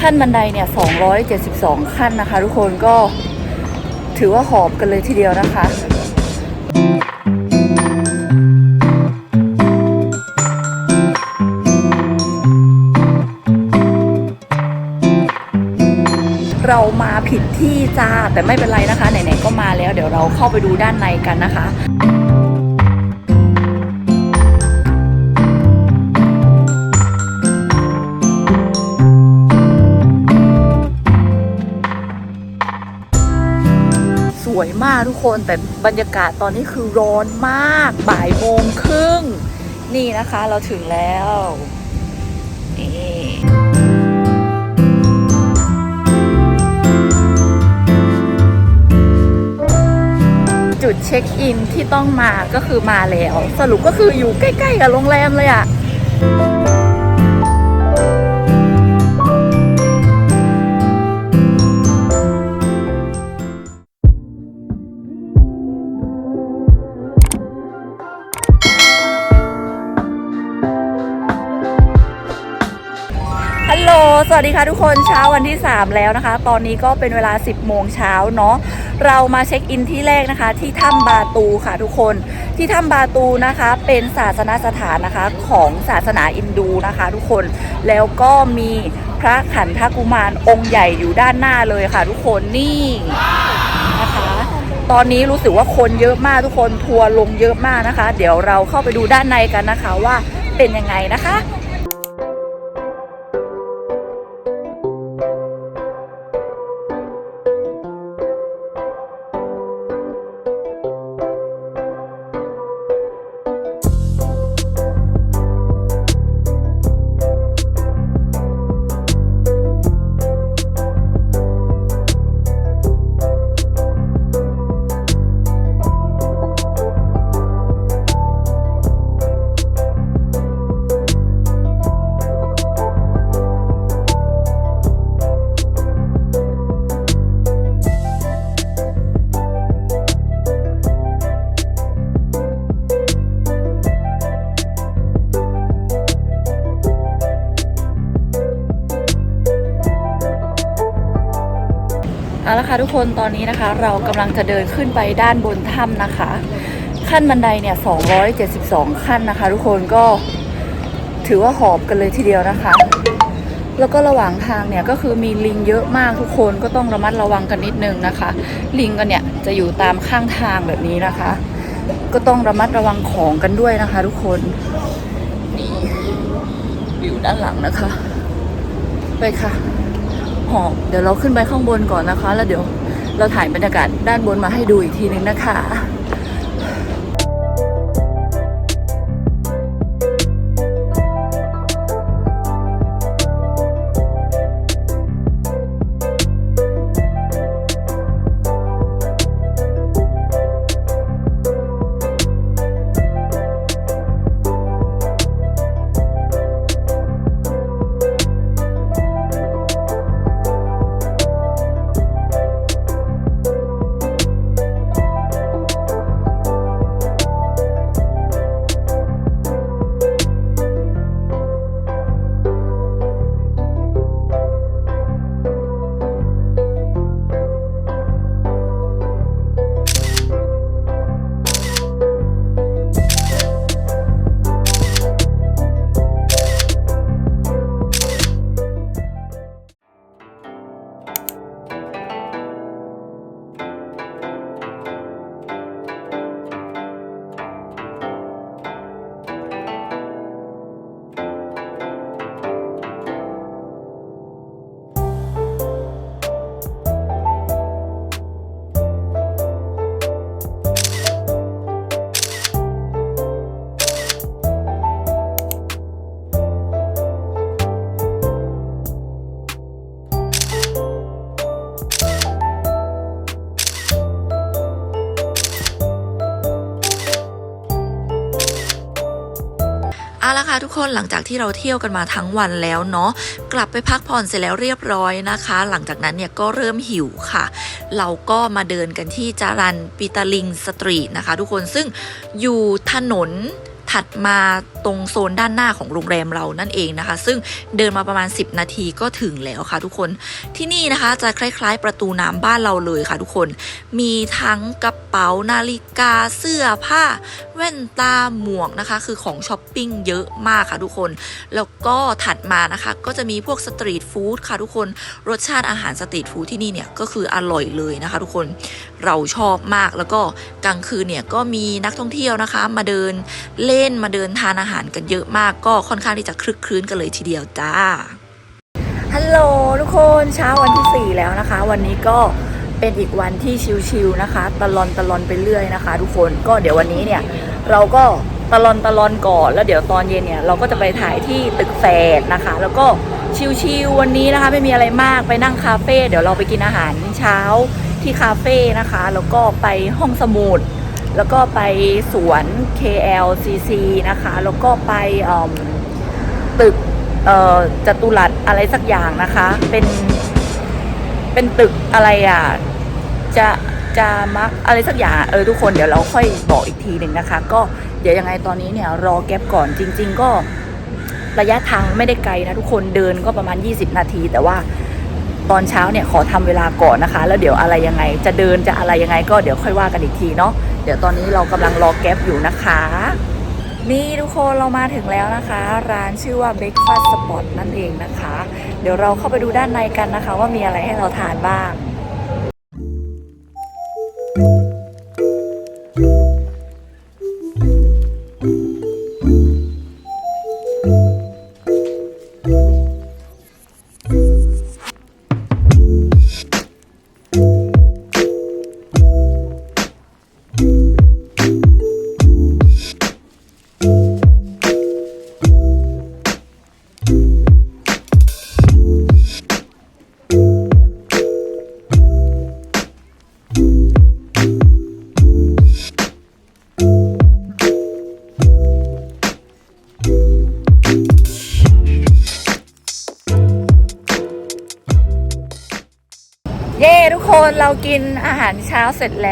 ขั้นบันไดเนี่ย 272 ขั้นนะคะ ทุกคนก็ถือว่าหอบกันเลยทีเดียวนะคะเรามาผิดที่จ้าแต่ไม่เป็นไรนะคะ ไหนๆก็มาแล้ว เดี๋ยวเราเข้าไปดูด้านในกันนะคะ มากทุกคนแต่บรรยากาศตอนนี้คือร้อนมากบ่ายโมงครึ่ง นี่นะคะเราถึงแล้วจุดเช็คอินที่ต้องมาก็คือมาแล้ว สรุปก็คืออยู่ใกล้ ๆ กับโรงแรมเลยอะ่ะ วัสดีค่ะทุกคนเช้าวันที่ 3 แล้วนะคะ ตอนนี้ก็เป็นเวลา 10 โมงเช้าเนาะเรามาเช็คอินที่แรกนะคะ ที่ถ้ำบาตูค่ะทุกคน ที่ถ้ำบาตูนะคะเป็นศาสนสถานนะคะของศาสนาอินดูนะคะ ทุกคนแล้วก็มีพระขันธกุมารองค์ใหญ่อยู่ด้านหน้าเลยค่ะ ทุกคนนี่นะคะ ตอนนี้รู้สึกว่าคนเยอะมากทุกคนทัวร์ลงเยอะมากนะคะ เดี๋ยวเราเข้าไปดูด้านในกันนะคะว่าเป็นยังไงนะคะ คนตอนนี้นะคะ เรากำลังจะเดินขึ้นไปด้านบนถ้ำนะคะ ขั้นบันไดเนี่ย 272 ขั้นนะคะ ทุกคนก็ถือว่าหอบกันเลยทีเดียวนะคะ แล้วก็ระหว่างทางเนี่ยก็คือมีลิงเยอะมากทุกคนก็ต้องระมัดระวังกันนิดนึงนะคะ ลิงกันเนี่ยจะอยู่ตามข้างทางแบบนี้นะคะ ก็ต้องระมัดระวังของกันด้วยนะคะ ทุกคนนี่อยู่ด้านหลังนะคะ ไปค่ะหอบเดี๋ยวเราขึ้นไปข้างบนก่อนนะคะ แล้วเดี๋ยว เราถ่ายบรรยากาศด้านบนมาให้ดูอีกทีนึงนะคะ เอาละค่ะทุกคนหลังจากที่เราเที่ยวกันมาทั้งวันแล้วเนาะกลับไปพักผ่อนเสร็จแล้วเรียบร้อยนะคะ หลังจากนั้นเนี่ยก็เริ่มหิวค่ะ เราก็มาเดินกันที่จารันปิตาลิงสตรีทนะคะ ทุกคนซึ่งอยู่ถนนถัดมาตรงโซนด้านหน้าของโรงแรมเรานั่นเองนะคะ ซึ่งเดินมาประมาณ 10 นาทีก็ถึงแล้วค่ะทุกคนที่นี่นะคะจะคล้าย ๆ ประตูน้ำบ้านเราเลยค่ะทุกคน มีทั้งกระเป๋านาฬิกาเสื้อผ้า แว่นตาหมวกนะคะ คือของช้อปปิ้งเยอะมากค่ะทุกคน แล้วก็ถัดมานะคะ ก็จะมีพวกสตรีทฟู้ดค่ะทุกคนรสชาติอาหารสตรีทฟู้ดที่นี่เนี่ยก็คืออร่อยเลยนะคะทุกคนเราชอบมากแล้วก็กลางคืนเนี่ยก็มีนักท่องเที่ยวนะคะ มาเดินเล่นมาเดินทานอาหารกันเยอะมากก็ค่อนข้างที่จะคลึกคลื้นกันเลยทีเดียวจ้า ฮัลโหลทุกคนเช้าวันที่ 4 แล้วนะคะ วันนี้ก็เป็นอีกวันที่ชิลๆนะคะ ตลอนตลอนไปเรื่อยนะคะ ทุกคนก็เดี๋ยววันนี้เนี่ยเราก็ตลอนตลอนก่อนแล้วเดี๋ยวตอนเย็นเนี่ยเราก็จะไปถ่ายที่ตึกแฝดนะคะ แล้วก็ชิลๆวันนี้นะคะ ไม่มีอะไรมากไปนั่งคาเฟ่เดี๋ยวเราไปกินอาหารเช้าที่คาเฟ่นะคะ แล้วก็ไปห้องสมุด แล้วก็ไปสวน KLCC นะคะ แล้วก็ไปตึกจตุรัสอะไรสักอย่างนะคะ เป็น เป็นตึกอะไรอะ จะ จะมักอะไรสักอย่าง เออทุกคนเดี๋ยวเราค่อยบอกอีกทีหนึ่งนะคะ ก็เดี๋ยวยังไงตอนนี้เนี่ยรอแก๊ปก่อนจริง ๆ ก็ระยะทางไม่ได้ไกลนะทุกคนเดินก็ประมาณ 20 นาที แต่ว่าตอนเช้าเนี่ยขอทำเวลาก่อนนะคะ แล้วเดี๋ยวอะไรยังไง จะเดินจะอะไรยังไง ก็เดี๋ยวค่อยว่ากันอีกทีเนาะ ดี๋ยวตอนนี้เรากำลังรอแก๊ปอยู่นะคะ นี่ทุกคนเรามาถึงแล้วนะคะ ร้านชื่อว่า Breakfast Spot นั่นเองนะคะ เดี๋ยวเราเข้าไปดูด้านในกันนะคะ ว่ามีอะไรให้เราทานบ้างเ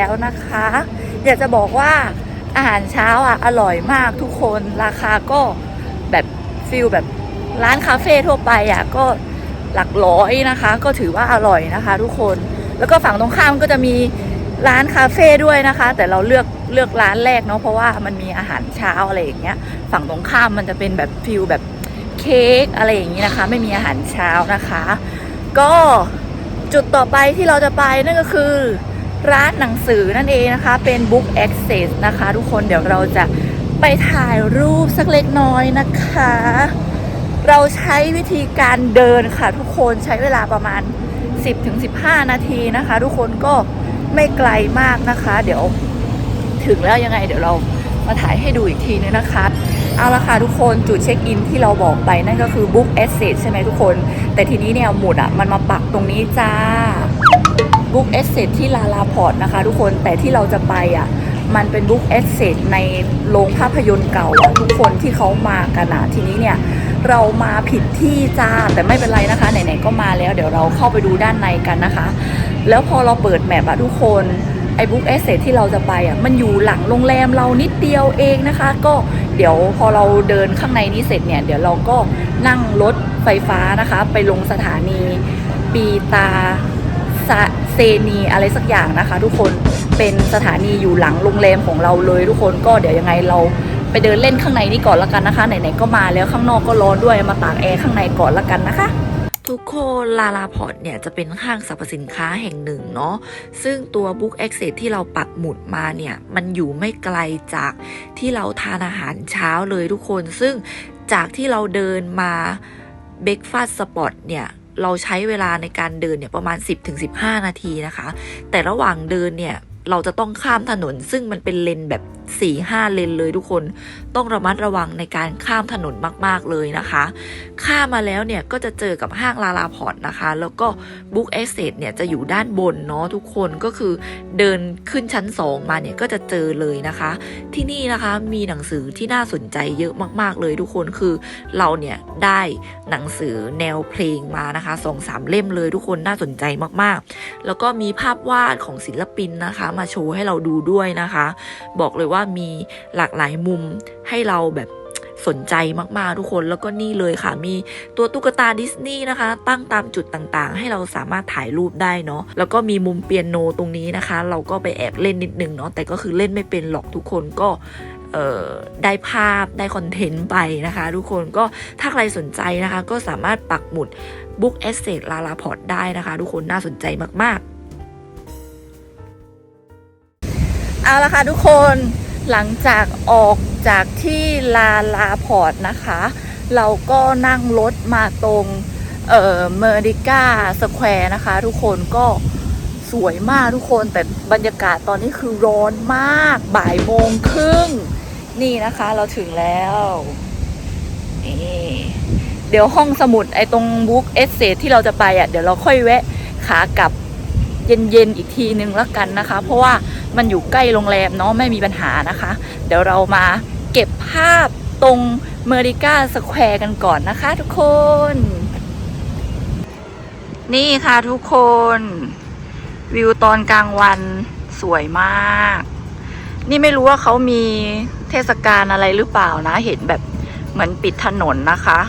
แล้วนะคะ อยากจะบอกว่าอาหารเช้าอะอร่อยมากทุกคนราคาก็แบบฟิลแบบร้านคาเฟ่ทั่วไปอะก็หลักร้อยนะคะ ก็ถือว่าอร่อยนะคะ ทุกคนแล้วก็ฝั่งตรงข้ามก็จะมีร้านคาเฟ่ด้วยนะคะ แต่เราเลือกเลือกร้านแรกเนาะเพราะว่ามันมีอาหารเช้าอะไรอย่างเงี้ย ฝั่งตรงข้ามมันจะเป็นแบบฟิลแบบเค้กอะไรอย่างนี้นะคะ ไม่มีอาหารเช้านะคะ ก็จุดต่อไปที่เราจะไปนั่นก็คือ ร้านหนังสือนั่นเองนะคะ เป็น Book Access นะคะ ทุกคนเดี๋ยวเราจะไปถ่ายรูปสักเล็กน้อยนะคะ เราใช้วิธีการเดินค่ะ ทุกคนใช้เวลาประมาณ 10-15 นาทีนะคะ ทุกคนก็ไม่ไกลมากนะคะ เดี๋ยวถึงแล้วยังไง เดี๋ยวเรามาถ่ายให้ดูอีกทีนึงนะคะเอาละค่ะทุกคนจุดเช็คอินที่เราบอกไปนั่นก็คือ Book Access ใช่ไหมทุกคน แต่ทีนี้เนี่ยหมุดอะมันมาปักตรงนี้จ้า Book Access ที่ลาลาพอร์ตนะคะ ทุกคนแต่ที่เราจะไปอะมันเป็น Book Access ในโรงภาพยนตร์เก่าทุกคนที่เขามากันอะทีนี้เนี่ยเรามาผิดที่จ้าแต่ไม่เป็นไรนะคะไหนๆก็มาแล้ว เดี๋ยวเราเข้าไปดูด้านในกันนะคะ แล้วพอเราเปิดแมปอะทุกคนไอ้บุ๊กเอเซที่เราจะไปอะมันอยู่หลังโรงแรมเรานิดเดียวเองนะคะ ก็เดี๋ยวพอเราเดินข้างในนี้เสร็จเนี่ย เดี๋ยวเราก็นั่งรถไฟฟ้านะคะ ไปลงสถานีปีตา เซนีอะไรสักอย่างนะคะ ทุกคนเป็นสถานีอยู่หลังโรงแรมของเราเลย ทุกคนก็เดี๋ยวยังไงเราไปเดินเล่นข้างในนี้ก่อนละกันนะคะไหนๆก็มาแล้วข้างนอกก็ร้อนด้วยมาตากแอร์ข้างในก่อนละกันนะคะทุกคนลาลาพอร์ตเนี่ยจะเป็นห้างสรรพสินค้าแห่งหนึ่งเนาะซึ่งตัว Book Access ที่เราปักหมุดมาเนี่ย มันอยู่ไม่ไกลจากที่เราทานอาหารเช้าเลยทุกคน ซึ่งจากที่เราเดินมา Breakfast Spot เนี่ย เราใช้เวลาในการเดินเนี่ยประมาณ 10-15 นาทีนะคะ แต่ระหว่างเดินเนี่ย เราจะต้องข้ามถนน ซึ่งมันเป็นเลนแบบ4-5เลนเลยทุกคน ต้องระมัดระวังในการข้ามถนนมาก ๆ เลยนะคะ ข้ามมาแล้วเนี่ยก็จะเจอกับห้างลาลาพอร์ตนะคะ แล้วก็ Book e x c e s เนี่ยจะอยู่ด้านบนเนาะทุกคนก็คือเดินขึ้นชั้น 2 มาเนี่ยก็จะเจอเลยนะคะ ที่นี่นะคะมีหนังสือที่น่าสนใจเยอะมาก ๆ เลยทุกคนคือเราเนี่ยได้หนังสือแนวเพลงมานะคะสองสามเล่มเลยทุกคนน่าสนใจมากๆ แล้วก็มีภาพวาดของศิลปินนะคะมาโชว์ให้เราดูด้วยนะคะ บอกเลยว่ามีหลากหลายมุมให้เราแบบสนใจมากๆทุกคนแล้วก็นี่เลยค่ะ มีตัวตุ๊กตาดิสนีย์นะคะ ตั้งตามจุดต่างๆ ให้เราสามารถถ่ายรูปได้เนาะแล้วก็มีมุมเปียโนตรงนี้นะคะ เราก็ไปแอบเล่นนิดนึงเนาะแต่ก็คือเล่นไม่เป็นหรอกทุกคนก็ได้ภาพได้คอนเทนต์ไปนะคะ ทุกคนก็ถ้าใครสนใจนะคะ ก็สามารถปักหมุด Book Asset ลาลาพอร์ตได้นะคะ ทุกคนน่าสนใจมากๆ เอาละค่ะทุกคนหลังจากออกจากที่ลาลาพอร์ตนะคะ เราก็นั่งรถมาตรงเอ่อเมอริกาสแควร์นะคะ ทุกคนก็สวยมากทุกคนแต่บรรยากาศตอนนี้คือร้อนมากบ่ายโมงครึ่ง นี่นะคะเราถึงแล้วนี่เดี๋ยวห้องสมุดไอ้ตรงบุ๊กเอสเซที่เราจะไปอะ เดี๋ยวเราค่อยแวะขากลับ เย็นๆอีกทีนึงแล้วกันนะคะ เพราะว่ามันอยู่ใกล้โรงแรมเนาะไม่มีปัญหานะคะ เดี๋ยวเรามาเก็บภาพตรงเมริกาสแควร์กันก่อนนะคะทุกคน นี่ค่ะทุกคน วิวตอนกลางวันสวยมาก นี่ไม่รู้ว่าเขามีเทศกาลอะไรหรือเปล่านะ เห็นแบบเหมือนปิดถนนนะคะ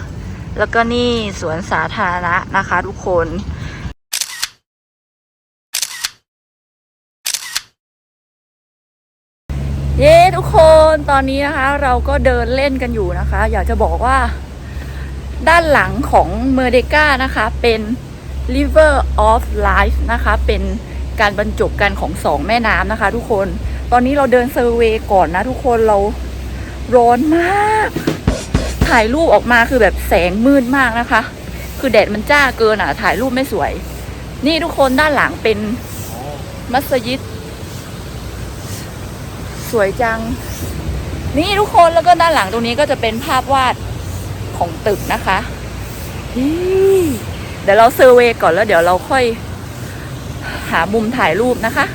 แล้วก็นี่สวนสาธารณะนะคะทุกคน เย้ทุกคนตอนนี้นะคะ เราก็เดินเล่นกันอยู่นะคะ อยากจะบอกว่า ด้านหลังของเมอร์เดกานะคะ เป็น River of Life นะคะ เป็นการบรรจบกันของสองแม่น้ำนะคะ ทุกคน ตอนนี้เราเดินเซอร์เวย์ก่อนนะทุกคนเราร้อนมาก ถ่ายรูปออกมาคือแบบแสงมืดมากนะคะ คือแดดมันจ้าเกินอะ ถ่ายรูปไม่สวย นี่ทุกคนด้านหลังเป็นมัสยิด สวยจัง นี่ทุกคนแล้วก็ด้านหลังตรงนี้ก็จะเป็นภาพวาดของตึกนะคะเดี๋ยวเราเซอร์เวยก่อนแล้วเดี๋ยวเราค่อยหามุมถ่ายรูปนะคะ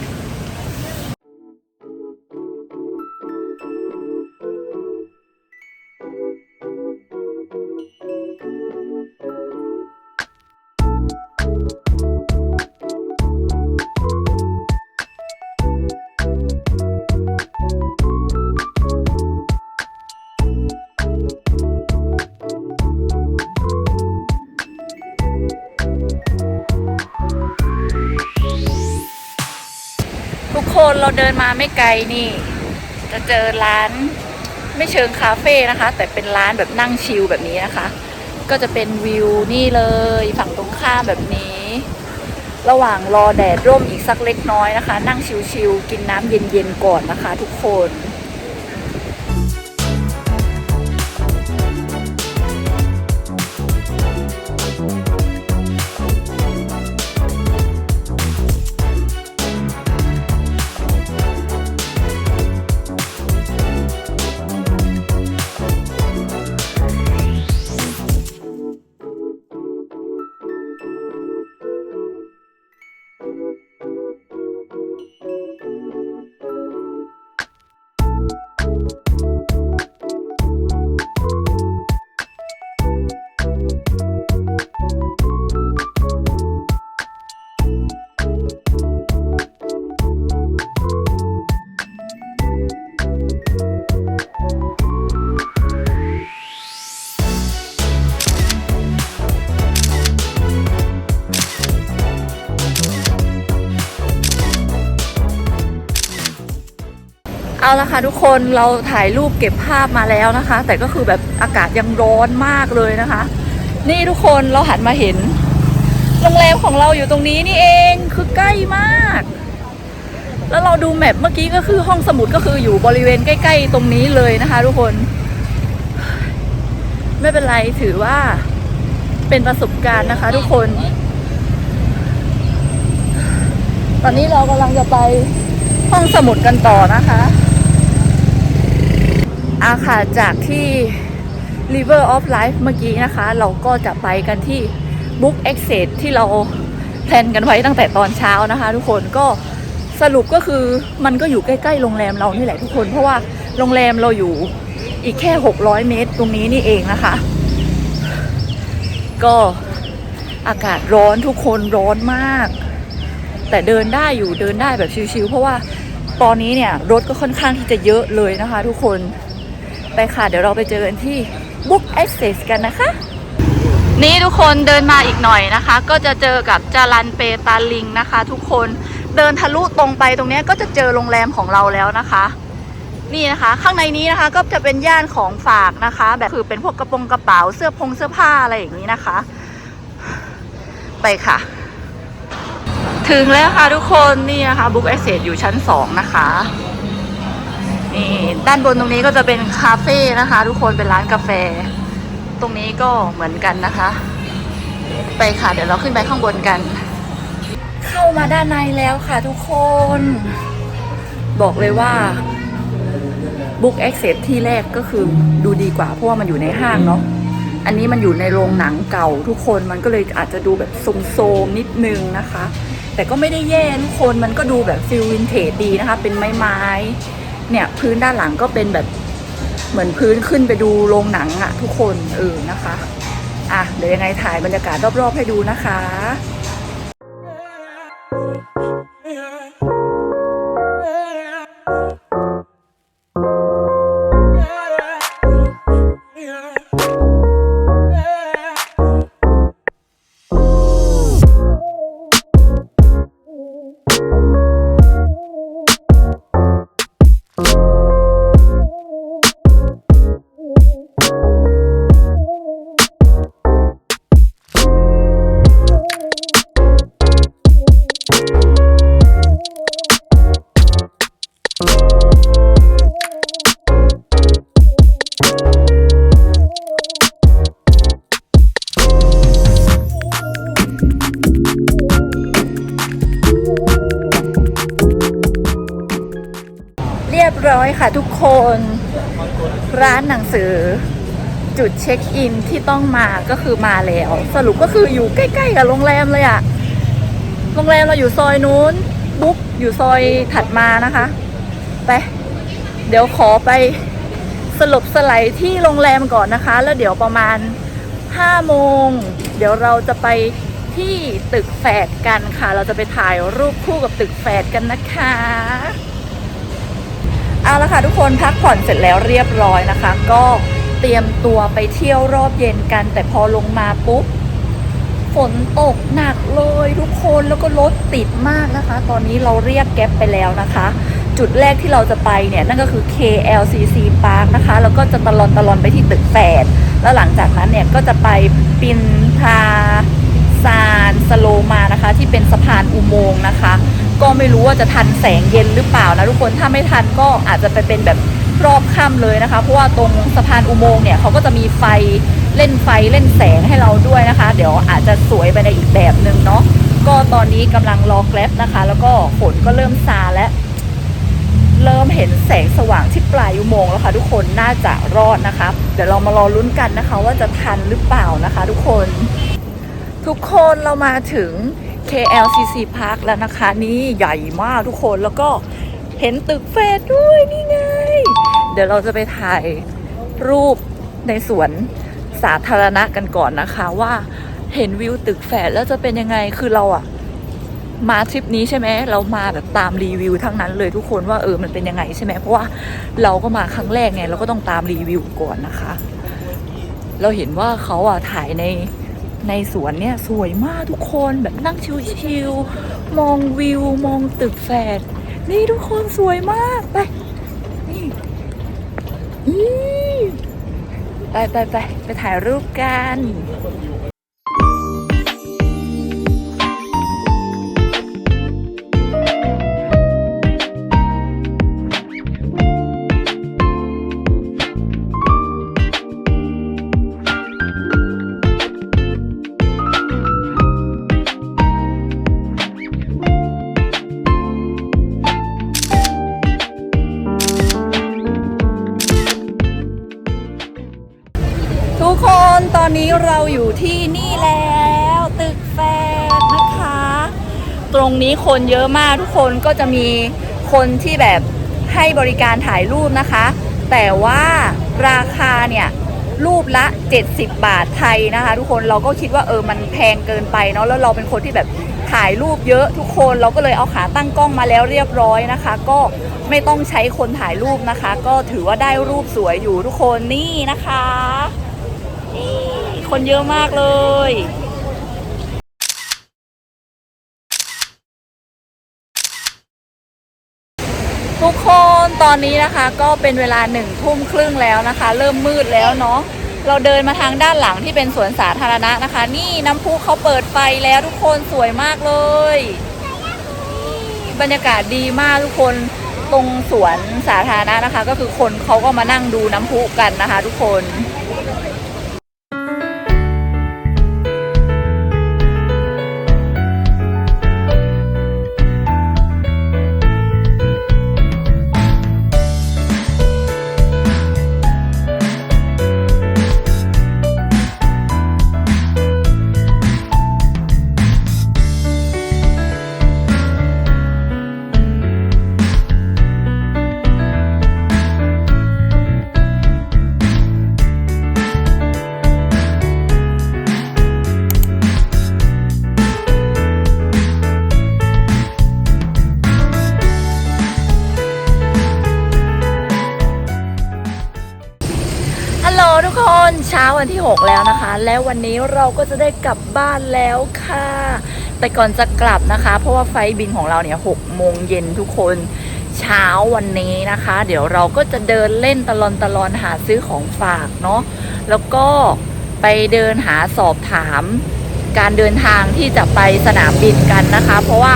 เดินมาไม่ไกลนี่ จะเจอร้านไม่เชิงคาเฟ่นะคะ แต่เป็นร้านแบบนั่งชิลแบบนี้นะคะ ก็จะเป็นวิวนี่เลยฝั่งตรงข้ามแบบนี้ ระหว่างรอแดดร่มอีกสักเล็กน้อยนะคะ นั่งชิลๆกินน้ำเย็นๆก่อนนะคะ ทุกคน เอาละค่ะทุกคนเราถ่ายรูปเก็บภาพมาแล้วนะคะ แต่ก็คือแบบอากาศยังร้อนมากเลยนะคะ นี่ทุกคนเราหันมาเห็นโรงแรมของเราอยู่ตรงนี้นี่เองคือใกล้มาก แล้วเราดูแมปเมื่อกี้ก็คือห้องสมุดก็คืออยู่บริเวณใกล้ ๆ ตรงนี้เลยนะคะ ทุกคน ไม่เป็นไรถือว่าเป็นประสบการณ์นะคะ ทุกคน ตอนนี้เรากำลังจะไปห้องสมุดกันต่อนะคะ อาค่ะจากที่ River of Life เมื่อกี้นะคะ เราก็จะไปกันที่ Book Exit ที่เราแพลนกันไว้ตั้งแต่ตอนเช้านะคะ ทุกคนก็สรุปก็คือมันก็อยู่ใกล้ๆโรงแรมเรานี่แหละทุกคน เพราะว่าโรงแรมเราอยู่อีกแค่ 600 เมตรตรงนี้นี่เองนะคะ ก็อากาศร้อนทุกคนร้อนมาก แต่เดินได้อยู่เดินได้แบบชิวๆเพราะว่าตอนนี้เนี่ยรถก็ค่อนข้างที่จะเยอะเลยนะคะ ทุกคน ไปค่ะ เดี๋ยวเราไปเจอกันที่ Book Access กันนะคะ นี่ทุกคนเดินมาอีกหน่อยนะคะ ก็จะเจอกับจารันเปตาลิงนะคะ ทุกคนเดินทะลุตรงไปตรงนี้ก็จะเจอโรงแรมของเราแล้วนะคะ นี่นะคะ ข้างในนี้นะคะก็จะเป็นย่านของฝากนะคะ แบบคือเป็นพวกกระโปรงกระเป๋าเสื้อพงเสื้อผ้าอะไรอย่างนี้นะคะ ไปค่ะ ถึงแล้วค่ะทุกคนนี่นะคะบุ๊กเอเซอยู่ชั้นสองนะคะ นี่ด้านบนตรงนี้ก็จะเป็นคาเฟ่นะคะ ทุกคนเป็นร้านกาแฟ ตรงนี้ก็เหมือนกันนะคะ ไปค่ะเดี๋ยวเราขึ้นไปข้างบนกัน เข้ามาด้านในแล้วค่ะทุกคน บอกเลยว่า Book Access ที่แรกก็คือดูดีกว่าเพราะว่ามันอยู่ในห้างเนาะอันนี้มันอยู่ในโรงหนังเก่าทุกคนมันก็เลยอาจจะดูแบบโซมๆนิดนึงนะคะ แต่ก็ไม่ได้แย่ทุกคนมันก็ดูแบบฟิลวินเทจดีนะคะ เป็นไม้ๆ เนี่ยพื้นด้านหลังก็เป็นแบบเหมือนพื้นขึ้นไปดูโรงหนังอะทุกคนเออนะคะ อะเดี๋ยวยังไงถ่ายบรรยากาศรอบๆให้ดูนะคะ ร้อยค่ะทุกคน ร้านหนังสือ จุดเช็คอินที่ต้องมาก็คือมาแล้ว สรุปก็คืออยู่ใกล้ ๆ กับโรงแรมเลยอะโรงแรมเราอยู่ซอยนู้น บุ๊กอยู่ซอยถัดมานะคะ ไป เดี๋ยวขอไปสลบสไลด์ที่โรงแรมก่อนนะคะ แล้วเดี๋ยวประมาณ5โมง เดี๋ยวเราจะไปที่ตึกแฝดกันค่ะ เราจะไปถ่ายรูปคู่กับตึกแฝดกันนะคะ เอาละค่ะทุกคนพักผ่อนเสร็จแล้วเรียบร้อยนะคะ ก็เตรียมตัวไปเที่ยวรอบเย็นกัน แต่พอลงมาปุ๊บฝนตกหนักเลยทุกคนแล้วก็รถติดมากนะคะ ตอนนี้เราเรียกแก๊ปไปแล้วนะคะ จุดแรกที่เราจะไปเนี่ยนั่นก็คือ KLCC Park นะคะ แล้วก็จะตลอนตลอนไปที่ตึกแปดแล้วหลังจากนั้นเนี่ยก็จะไปปินทาซานสโลมานะคะ ที่เป็นสะพานอุโมงค์นะคะ ก็ไม่รู้ว่าจะทันแสงเย็นหรือเปล่านะทุกคนถ้าไม่ทันก็อาจจะไปเป็นแบบรอบค่ำเลยนะคะ เพราะว่าตรงสะพานอุโมงค์เนี่ยเขาก็จะมีไฟเล่นไฟเล่นแสงให้เราด้วยนะคะ เดี๋ยวอาจจะสวยไปในอีกแบบหนึ่งเนาะก็ตอนนี้กำลังรอแกร็บนะคะ แล้วก็ฝนก็เริ่มซาแล้วเริ่มเห็นแสงสว่างที่ปลายอุโมงค์แล้วค่ะทุกคนน่าจะรอดนะคะ เดี๋ยวเรามารอลุ้นกันนะคะ ว่าจะทันหรือเปล่านะคะ ทุกคน ทุกคนเรามาถึง KLCC Park แล้วนะคะ นี่ใหญ่มากทุกคนแล้วก็เห็นตึกเฟสด้วยนี่ไง เดี๋ยวเราจะไปถ่ายรูปในสวนสาธารณะกันก่อนนะคะว่าเห็นวิวตึกแฝดแล้วจะเป็นยังไงคือเราอะมาทริปนี้ใช่ไหมเรามาแบบตามรีวิวทั้งนั้นเลยทุกคนว่าเออมันเป็นยังไงใช่ไหมเพราะว่าเราก็มาครั้งแรกไงเราก็ต้องตามรีวิวก่อนนะคะ เราเห็นว่าเขาอะถ่ายใน ในสวนเนี่ยสวยมากทุกคนแบบนั่งชิวๆมองวิว มองตึกแฝดนี่ทุกคนสวยมากไปนี่ไปไปไปไปถ่ายรูปกัน คนเยอะมากทุกคนก็จะมีคนที่แบบให้บริการถ่ายรูปนะคะ แต่ว่าราคาเนี่ยรูปละ 70 บาทไทยนะคะ ทุกคนเราก็คิดว่าเออมันแพงเกินไปเนาะแล้วเราเป็นคนที่แบบถ่ายรูปเยอะทุกคนเราก็เลยเอาขาตั้งกล้องมาแล้วเรียบร้อยนะคะ ก็ไม่ต้องใช้คนถ่ายรูปนะคะ ก็ถือว่าได้รูปสวยอยู่ทุกคนนี่นะคะนี่คนเยอะมากเลย ทุกคนตอนนี้นะคะก็เป็นเวลาหนึ่งทุ่มครึ่งแล้วนะคะ เริ่มมืดแล้วเนาะเราเดินมาทางด้านหลังที่เป็นสวนสาธารณะนะคะ นี่น้ำพุเขาเปิดไฟแล้วทุกคนสวยมากเลยบรรยากาศดีมากทุกคนตรงสวนสาธารณะนะคะ ก็คือคนเขาก็มานั่งดูน้ำพุกันนะคะ ทุกคน วันที่ 6 แล้วนะคะ แล้ววันนี้เราก็จะได้กลับบ้านแล้วค่ะ แต่ก่อนจะกลับนะคะ เพราะว่าไฟบินของเราเนี่ย6โมงเย็นทุกคนเช้าวันนี้นะคะ เดี๋ยวเราก็จะเดินเล่นตลอนตลอนหาซื้อของฝากเนาะแล้วก็ไปเดินหาสอบถาม การเดินทางที่จะไปสนามบินกันนะคะ เพราะว่า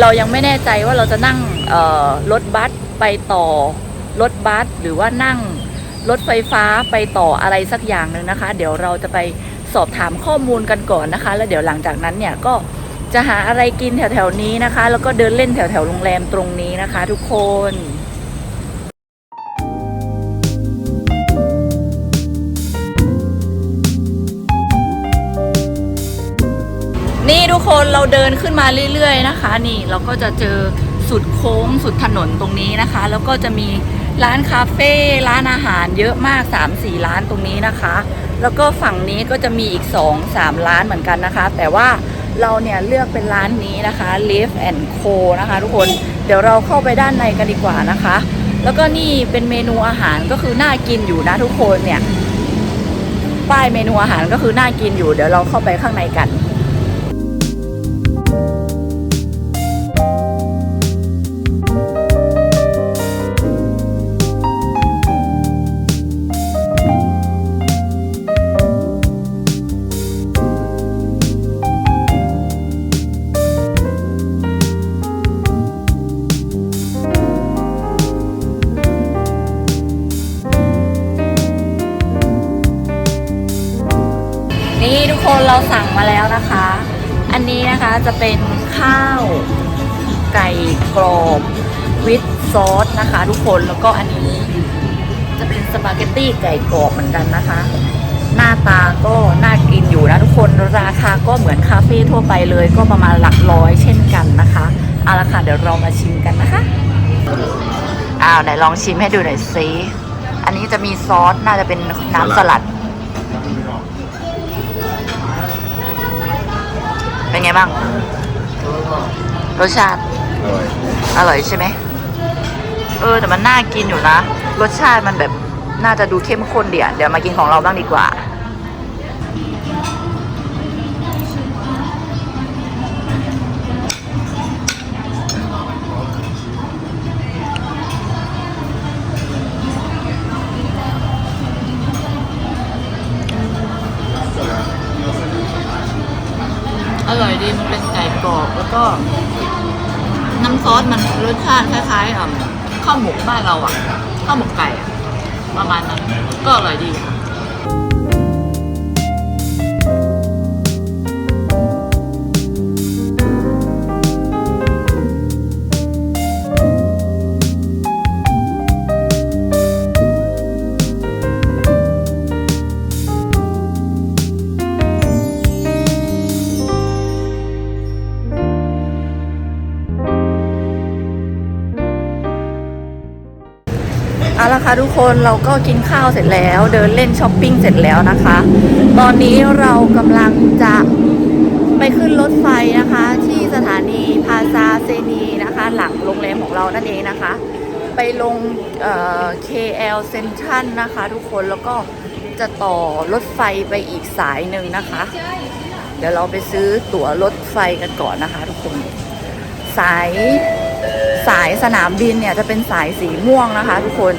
เรายังไม่แน่ใจว่าเราจะนั่งรถบัสไปต่อรถบัสหรือว่านั่ง รถไฟฟ้าไปต่ออะไรสักอย่างหนึ่งนะคะ เดี๋ยวเราจะไปสอบถามข้อมูลกันก่อนนะคะ แล้วเดี๋ยวหลังจากนั้นเนี่ยก็จะหาอะไรกินแถวๆนี้นะคะ แล้วก็เดินเล่นแถวๆโรงแรมตรงนี้นะคะ ทุกคนนี่ทุกคนเราเดินขึ้นมาเรื่อยๆนะคะ นี่เราก็จะเจอสุดโค้งสุดถนนตรงนี้นะคะ แล้วก็จะมี ร้านคาเฟ่ร้านอาหารเยอะมาก 3-4 ร้านตรงนี้นะคะ แล้วก็ฝั่งนี้ก็จะมีอีก 2-3 ร้านเหมือนกันนะคะ แต่ว่าเราเนี่ยเลือกเป็นร้านนี้นะคะ l i v and Co นะคะทุกคนเดี๋ยวเราเข้าไปด้านในกันดีกว่านะคะ แล้วก็นี่เป็นเมนูอาหารก็คือน่ากินอยู่นะทุกคนเนี่ยป้ายเมนูอาหารก็คือน่ากินอยู่ เดี๋ยวเราเข้าไปข้างในกัน สั่งมาแล้วนะคะ อันนี้นะคะจะเป็นข้าวไก่กรอบวิดซอสนะคะทุกคนแล้วก็อันนี้ จะเป็นสปาเกตตี้ไก่กรอบเหมือนกันนะคะ หน้าตาก็น่ากินอยู่นะทุกคนราคาก็เหมือนคาเฟ่ทั่วไปเลย ก็ประมาณหลักร้อยเช่นกันนะคะเอาละค่ะเดี๋ยวเรามาชิมกันนะคะอ้าวไหนลองชิมให้ดูหน่อยซิอันนี้จะมีซอสน่าจะเป็นน้ำสลัด เป็นไงบ้าง รสชาติอร่อยใช่ไหม เออ แต่มันน่ากินอยู่นะ รสชาติมันแบบน่าจะดูเข้มข้นเดียวเดี๋ยวมากินของเราบ้างดีกว่า ก็ น้ำซอสมันรสชาติคล้ายๆข้าวหมกบ้านเราอะข้าวหมกไก่อะประมาณนั้นก็อร่อยดีค่ะ ทุกคนเราก็กินข้าวเสร็จแล้ว เดินเล่นช้อปปิ้งเสร็จแล้วนะคะ ตอนนี้เรากำลังจะไปขึ้นรถไฟนะคะ ที่สถานีพาซาเซนีนะคะ หลังโรงแรมของเรานั่นเองนะคะ ไปลงเอ่อ KL Central นะคะ ทุกคนแล้วก็จะต่อรถไฟไปอีกสายหนึ่งนะคะ เดี๋ยวเราไปซื้อตั๋วรถไฟกันก่อนนะคะ ทุกคนสายสายสนามบินเนี่ยจะเป็นสายสีม่วงนะคะ ทุกคน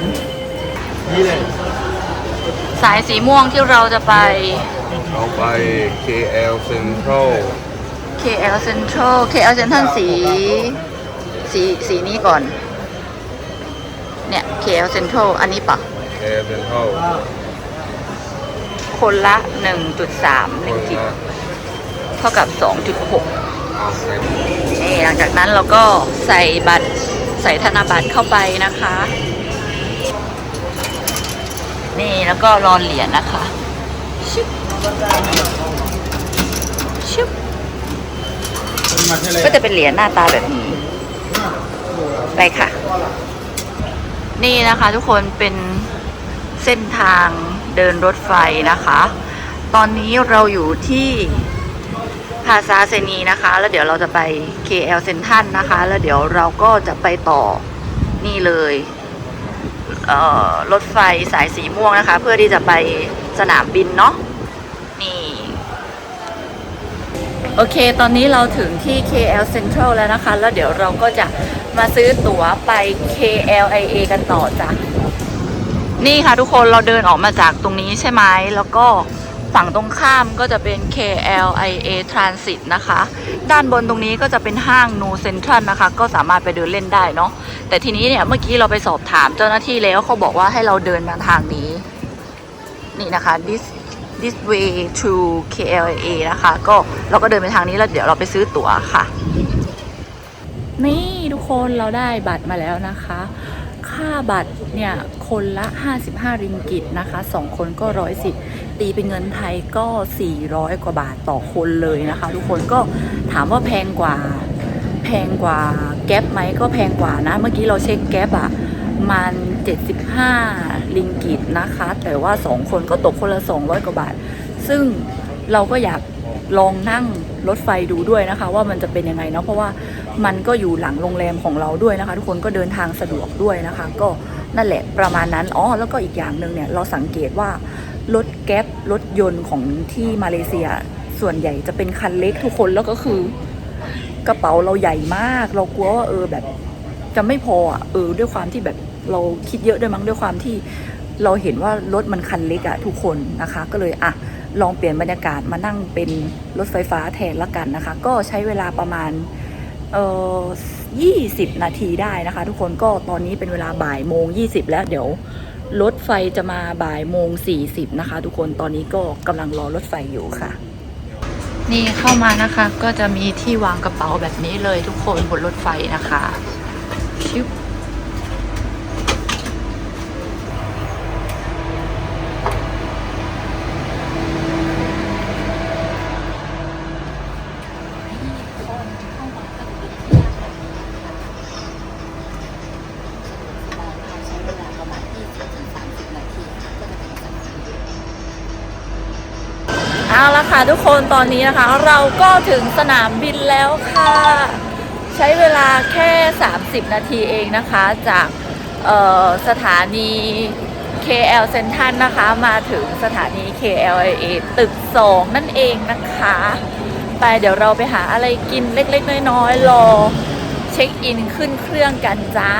สายสีม่วงที่เราจะไปเอาไป KL Central KL Central KL Central สีสีสีนี้ก่อน เนี่ย KL Central อันนี้ปะ KL Central คนละ 1.3คลิงนกิตละเท่ากับ 2.6เอาไปนี่หลังจากนั้นเราก็ใส่บัตรใส่ธนบัตรเข้าไปนะคะ นี่แล้วก็รอนเหรียญนะคะชึบชึบก็จะเป็นเหรียญหน้าตาแบบนี้ไปค่ะ นี่นะคะทุกคนเป็นเส้นทางเดินรถไฟนะคะ ตอนนี้เราอยู่ที่พาซาเซนีนะคะ แล้วเดี๋ยวเราจะไป KL เซนทันนะคะ แล้วเดี๋ยวเราก็จะไปต่อนี่เลยเอ่อ รถไฟสายสีม่วงนะคะ เพื่อที่จะไปสนามบินเนาะนี่ โอเค ตอนนี้เราถึงที่ KL Central แล้วนะคะ แล้วเดี๋ยวเราก็จะมาซื้อตั๋วไป KLIA กันต่อจ้ะนี่ค่ะทุกคนเราเดินออกมาจากตรงนี้ใช่ไหมแล้วก็ ฝั่งตรงข้ามก็จะเป็น KLIA Transit นะคะ ด้านบนตรงนี้ก็จะเป็นห้าง New Central นะคะ ก็สามารถไปเดินเล่นได้เนาะ แต่ทีนี้เนี่ยเมื่อกี้เราไปสอบถามเจ้าหน้าที่แล้วเขาบอกว่าให้เราเดินมาทางนี้ นี่นะคะ this this way to KLIA นะคะ ก็เราก็เดินไปทางนี้แล้วเดี๋ยวเราไปซื้อตั๋วค่ะ นี่ทุกคนเราได้บัตรมาแล้วนะคะ ค่าบัตรเนี่ยคนละ 55 ริงกิตนะคะ2คนก็ 110 ตีเป็นเงินไทยก็ 400 กว่าบาทต่อคนเลยนะคะ ทุกคนก็ถามว่าแพงกว่าแพงกว่าแก๊ปไหมก็แพงกว่านะ เมื่อกี้เราเช็คแก๊ปอะมัน 75ลิงกิตนะคะ แต่ว่า 2 คนก็ตกคนละ 200 กว่าบาท ซึ่งเราก็อยากลองนั่งรถไฟดูด้วยนะคะ ว่ามันจะเป็นยังไงเนาะเพราะว่า มันก็อยู่หลังโรงแรมของเราด้วยนะคะ ทุกคนก็เดินทางสะดวกด้วยนะคะ ก็นั่นแหละประมาณนั้นอ๋อแล้วก็อีกอย่างหนึ่งเนี่ยเราสังเกตว่ารถแก๊ปรถยนต์ของที่มาเลเซีย ส่วนใหญ่จะเป็นคันเล็กทุกคนแล้วก็คือกระเป๋าเราใหญ่มาก เรากลัวว่าเออแบบจะไม่พออะเออด้วยความที่แบบเราคิดเยอะด้วยมั้งด้วยความที่เราเห็นว่ารถมันคันเล็กอะทุกคนนะคะ ก็เลยอะลองเปลี่ยนบรรยากาศมานั่งเป็นรถไฟฟ้าแทนละกันนะคะ ก็ใช้เวลาประมาณ เอ่อ20 นาทีได้นะคะ ทุกคนก็ตอนนี้เป็นเวลาบ่ายโมง 20 แล้วเดี๋ยวรถไฟจะมาบ่ายโมง 40 นะคะ ทุกคนตอนนี้ก็กำลังรอรถไฟอยู่ค่ะ นี่เข้ามานะคะก็จะมีที่วางกระเป๋าแบบนี้เลยทุกคนบนรถไฟนะคะชิป ค่ะทุกคนตอนนี้นะคะ เราก็ถึงสนามบินแล้วค่ะ ใช้เวลาแค่ 30 นาทีเองนะคะ จากสถานี KL Central นะคะ มาถึงสถานี KLIA ตึก 2 นั่นเองนะคะ ไปเดี๋ยวเราไปหาอะไรกินเล็กๆ น้อยๆ รอเช็คอินขึ้นเครื่องกันจ้า